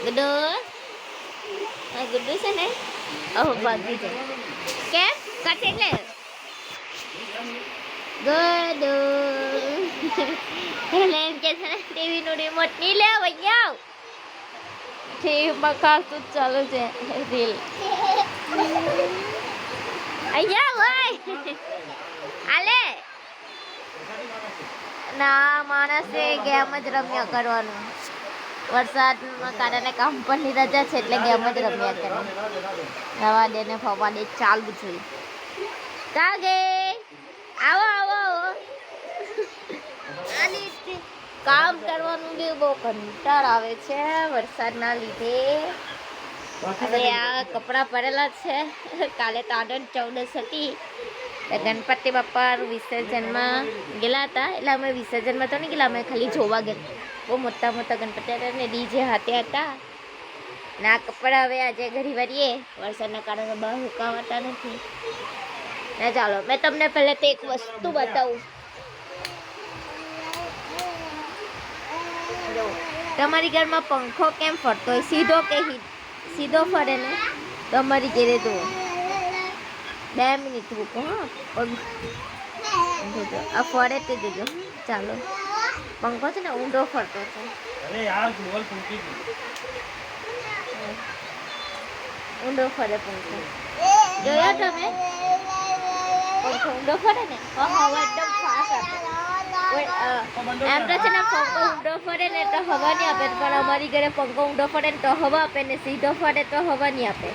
ગુડુ આ ગુડુ છે ને ઓહ ભાગી જાય કેમ કાઠે એટલે ગુડુ એટલે એમ કે છે ને ટીવી નું રિમોટ નહીં લે વઈ આવ ટીવીમાં ખાસું ચાલુ છે રીલ અહીંયા ભાઈ આલે ના માણસે ગેમ જ રમ્યા કરવાનું વરસાદના કારણે કંપની રજા છે એટલે ગેમ જ રમ્યા કરે રવા દે ને ફવા દે ચાલુ જોઈએ. કાગે? આવો આવો કામ કરવાનું બી બહુ કંટાળ આવે છે વરસાદના લીધે. હવે આ કપડાં પડેલા છે. કાલે તો આનંદ ચૌદસ હતી. ગણપતિ બાપા વિસર્જનમાં ગયેલા હતા. એટલે અમે વિસર્જનમાં તો નહીં ગયેલા, અમે ખાલી જોવા ગયા બહુ મોટા મોટા ગણપતિ હતા ને ડીજે હાથે હતા. ના કપડાં હવે આજે ઘડી વાળીએ વરસાદના કારણે બહાર હુકાવાતા નથી. ને ચાલો, મેં તમને પહેલે તો એક વસ્તુ બતાવું. તમારી ઘરમાં પંખો કેમ ફરતો હોય? સીધો કે સીધો ફરે ને? તમારી ઘેરે તો બે મિનિટ રૂકો, હા. આ ફરે તે જોજો. ચાલો. પંખો છે ને ઊંડો ફરતો છે અરે યાર બોલ ફૂટી ગઈ ઊંડો ફરે પંખો જોયો તમે? પંખો ઊંડો ફરે ને? હા હવા એકદમ ફાસ્ટ આપે. એમ તો છે ને પંખો ઊંડો ફરે ને તો હવા નહીં આપે. પણ અમારી ઘરે પંખો ઊંડો ફરે ને તો હવા આપે ને સીધો ફરે તો હવા નહીં આપે.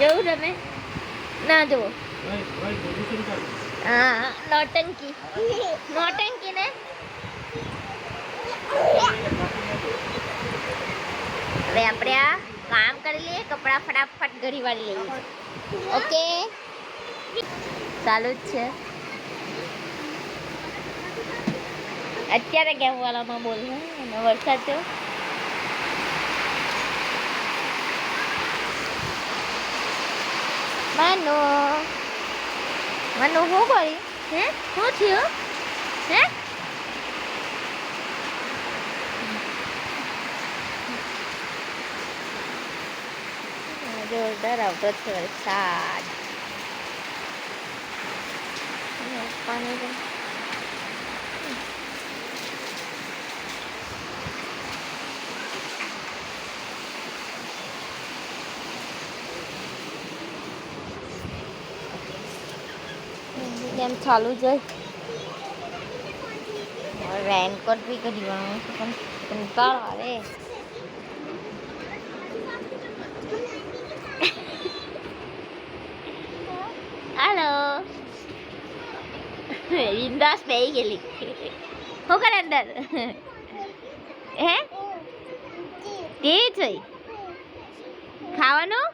જોયું તમે? ના જુઓ. હા નોટંકી નોટંકી ને હવે આપણે આ કામ કરી લઈએ, કપડાં ફટાફટ ઘડી વાળી લઈએ. ઓકે? ચાલુ જ છે. અત્યારે ગેમ વાળામાં બોલ, હે? વરસાદ થયો માનો. માનો, હું કરી? હે? શું થયું? હે? જોરદાર આવતો છે વરસાદ. પાણી કેમ ચાલુ જાય રેનકોટ બી કરી પણ કંટાળો આવે. બેહી ગયેલી શું હે તે થઈ ખાવાનું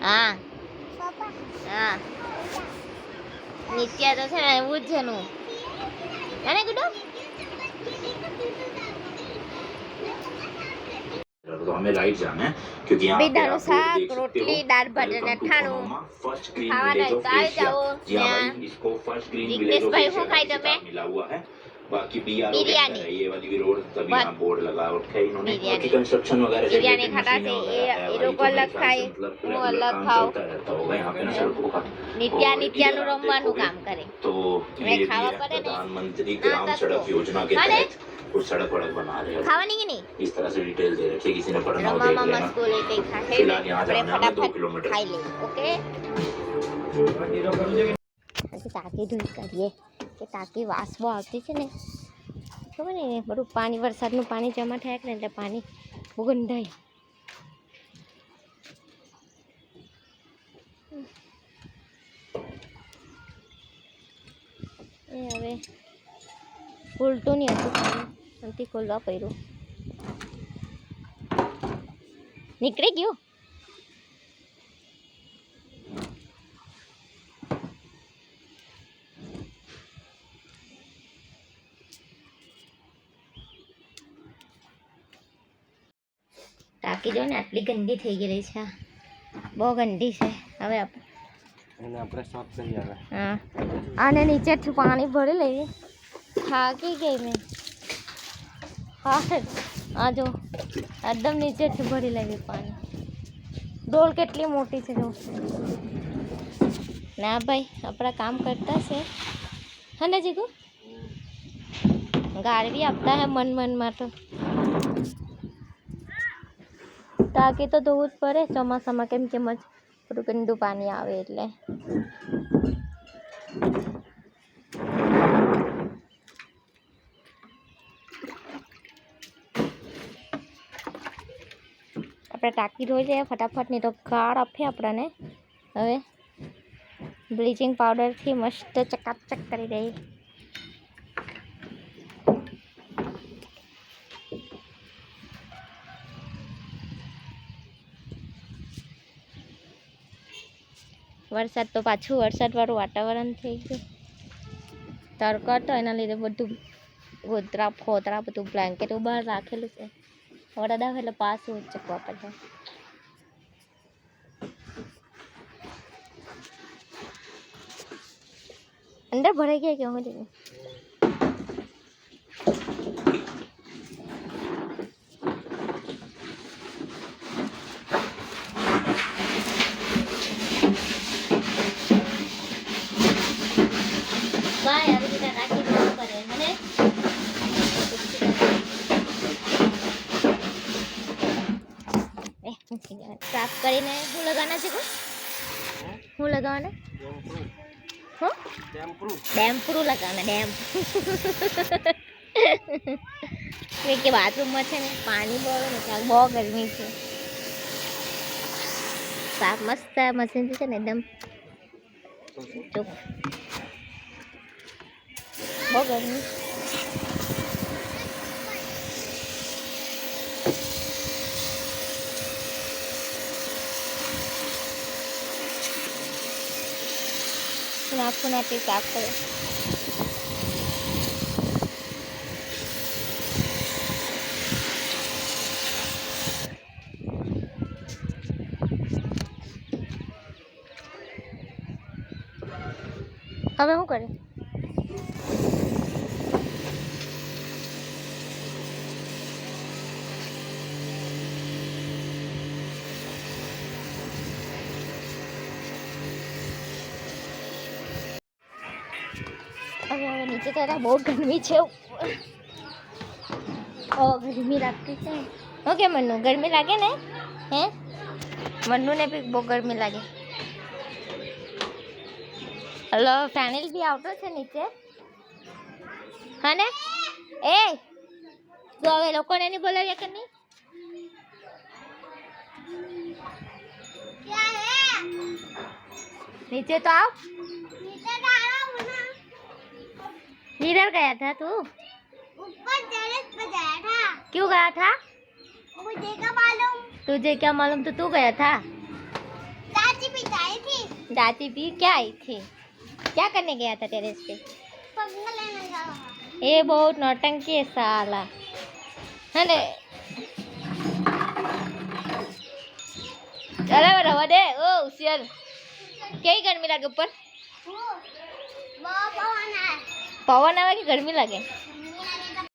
હા હા નિત્યા તો છે ને એવું જ છે નું અને ગુડુ हमें लाइट जाना है क्योंकि यहाँ पे आप देख रोटली दाल भाजी ने खाना first green village of Asia जी हाँ भाई इसको first green village of Asia मिला हुआ है बाकी बी आर ये वाली भी रोड तभी यहाँ बोर्ड लगा रखा है इन्होंने बाकी कंस्ट्रक्शन वगैरह जैसे बिरयानी खाता से ये लोग अलग खाए वो अलग खाओ रहता होगा यहाँ पे ना सड़कों का नित्या नित्यानु रमवानु काम करे तो ये भी प्रधानमंत्री ग्राम सड़क योजना के तहत कुछ सड़क वड़क बना रहे हैं ખાવાની કે નહીં इस तरह से डिटेल दे रखी है किसी ने पढ़ना हो देख રમામાં लेना સ્કૂલ એટલે ખાશે ને फिलहाल यहाँ આપણે जाना है हमें दो ફટાફટ किलोमीटर ખાઈ લઈએ ઓકે હીરો કરું છે કે પછી ટાંકી ધોઈ કરીએ કે ટાંકી વાસબો આવતી છે ને ખબર ને બધું પાણી વરસાદનું પાણી જમા થયા કે ને એટલે પાણી બહુ ગંધાય એ હવે ઉલટું નહીં હતું પાણી અંતિ ખોલવા પડ્યું. નીકળી ગયું? ટાંકી જો ને આટલી ગંદી થઈ ગયેલી છે. બહુ ગંદી છે. હવે આપ એને આપણે સાફ કરી આવે. હા. આને નીચેથી પાણી ભરી લઈએ. થાકી ગઈ મેં. આ જો એકદમ નીચેથી ભરી લેવી પાણી ડોલ કેટલી મોટી છે જો ના ભાઈ આપણા કામ કરતા છે હા ને જીગુ ગાળવી આપતા હે મન મનમાં તો ટાંકી તો ધોવું જ પડે ચોમાસામાં કેમ કે મજ થોડું ગંદુ પાણી આવે એટલે આપણે ટાંકી ધોઈ લઈએ ફટાફટ નહીં તો ગાળ આપે આપણને હવે બ્લીચિંગ પાવડરથી મસ્ત ચકાચક કરી દઈએ વરસાદ તો પાછું વરસાદવાળું વાતાવરણ થઈ ગયું. તડકો હતો એના લીધે બધું ગોદરા ફોતરા બધું બ્લેન્કેટ બહાર રાખેલું છે. વરસાદ આવે એટલે પાછું ઉચકવા પડે અંદર ભરાઈ ગયા કે અમે સાફ કરીને હું લગાવવાના છે હું લગાવવાના હું ડેમ પૂરું લગાવવાના ડેમ કે બાથરૂમમાં છે ને પાણી બહુ ને બહુ ગરમી છે સાફ મસ્ત મશીનથી છે ને એકદમ બહુ ગરમી નાખું નાખી સાફ કરે હવે શું કરે? નીચે તો બહુ ગરમી છે ઓ ગરમી લાગતી છે ઓકે મનુ ગરમી લાગે ને હે મનુને બી બહુ ગરમી લાગે હલો ફેનિલ બી આવતો છે નીચે હા ને એ તો હવે લોકોને નહીં બોલાવ્યા કે નહીં નીચે તો આવ નીચે તો આવો किधर गया था तू? ऊपर टेरेस पे गया था। क्यों गया था? मुझे क्या मालूम? तुझे क्या मालूम? तो तू गया था। दादी भी तो आई थी। दादी भी क्या आई थी? क्या करने गया था टेरेस पे? ये बहुत नौटंकी है साला। है चलो रवा दे। ओ उसियर कई गर्मी लगे ऊपर? वो है પવન આવે કે ગરમી લાગે?